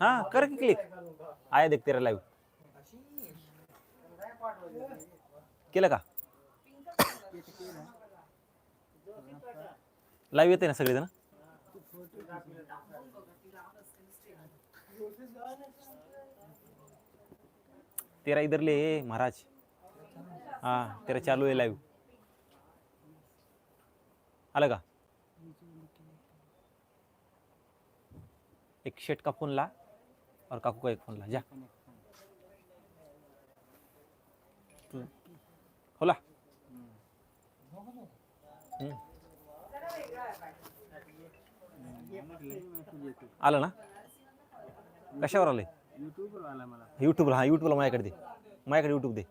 हाँ कर के क्लिक आया देख तेरा लाइव केलं का? लाईव्ह येते ना सगळेजण? तेरा इधरले महाराज. हा तेरा चालू आहे लाइव आलं का? एक शेट का फोन ला और काकू का एक फोन ला जा. होला. आलं ना? कशावर आलंय? युट्यूबवर आला मला. युट्यूबला हा युट्यूबला माझ्याकडे दे. माझ्याकडे युट्यूब दे.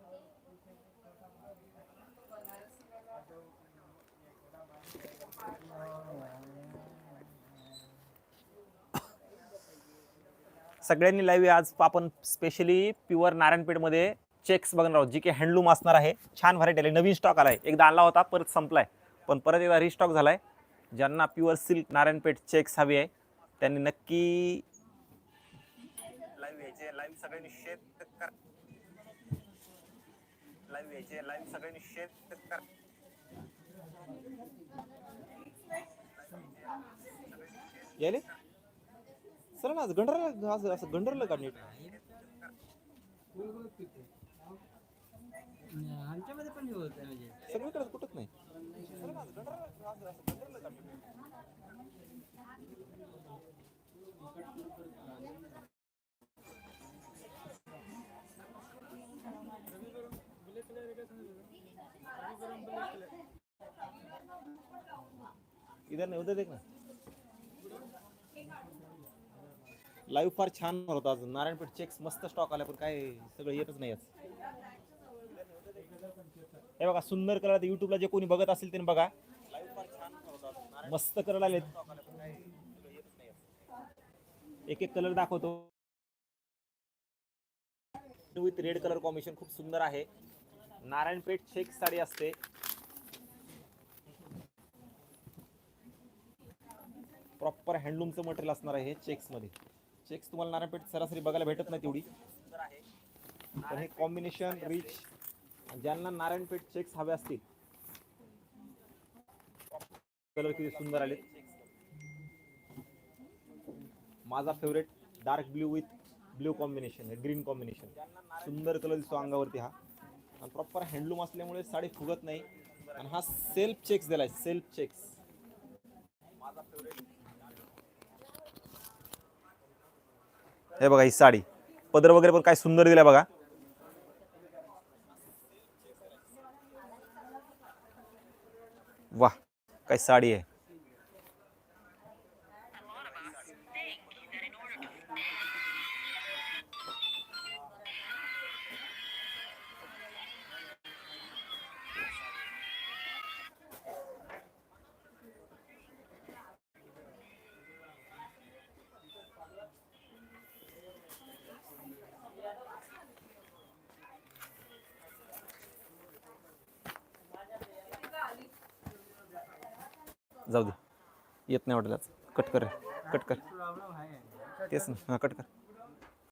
सगळ्यांनी लाईव्ह आज आपण स्पेशली प्युअर नारायणपेठमध्ये चेक्स बघणार आहोत. जी की हँडलूम असणार आहे. छान व्हरायटी आली. नवीन स्टॉक आलाय. एकदा आणला होता परत संपलाय. पण परत एकदा रिस्टॉक झालाय. ज्यांना प्युअर सिल्क नारायणपेठ चेक्स हवी आहे त्यांनी नक्की लाईव्ह यायचे. लाईव्ह सगळ्यांनी शेअर कर. लाईव्ह यायचे. लाईव्ह सगळ्यांनी शेअर कर. यायले? सर ना आज गंडरला आज असं गंडरलं का नीट? आमच्यामध्ये पण होत म्हणजे. सगळीकडे कुठंच नाही. इधर नाही उधर देख ना लाईव्ह फार छान होता आज. नारायणपेठ चेक्स मस्त स्टॉक आला पण काय सगळं येतच नाही आज. हे बघा सुंदर कलर युट्यूबला जे कोणी बघत असेल त्यांनी बघा. मस्त कलर आले एक एक कलर दाखवतो. विथ रेड कलर कॉम्बिनेशन खूप सुंदर आहे. नारायणपेठ चेक साडी असते. प्रॉपर हँडलूमचं मटेरियल असणार आहे हे चेक्समध्ये चेक्स तुम्हाला नारायणपेठ सरासरी बघायला भेटत नाही तेवढी. पण हे कॉम्बिनेशन रिच ज्यांना नारायणपेठ चेक्स हवे असतील. कलर किती सुंदर आले माझा favourite dark blue with blue combination green combination सुंदर कलर दिसतो अंगावरती हा. आणि प्रॉपर हँडलूम असल्यामुळे साडी फुगत नाही. आणि हा सेल्फ चेक्स दिलाय सेल्फ चेक्स माझा फेवरेट हे बघा ही साडी. पदर वगैरे पण काय सुंदर दिलाय बघा. वा काय साडी आहे. जाऊ दे. येत नाही वाटलं कट कर कट कर. तेच ना. हां कट कर.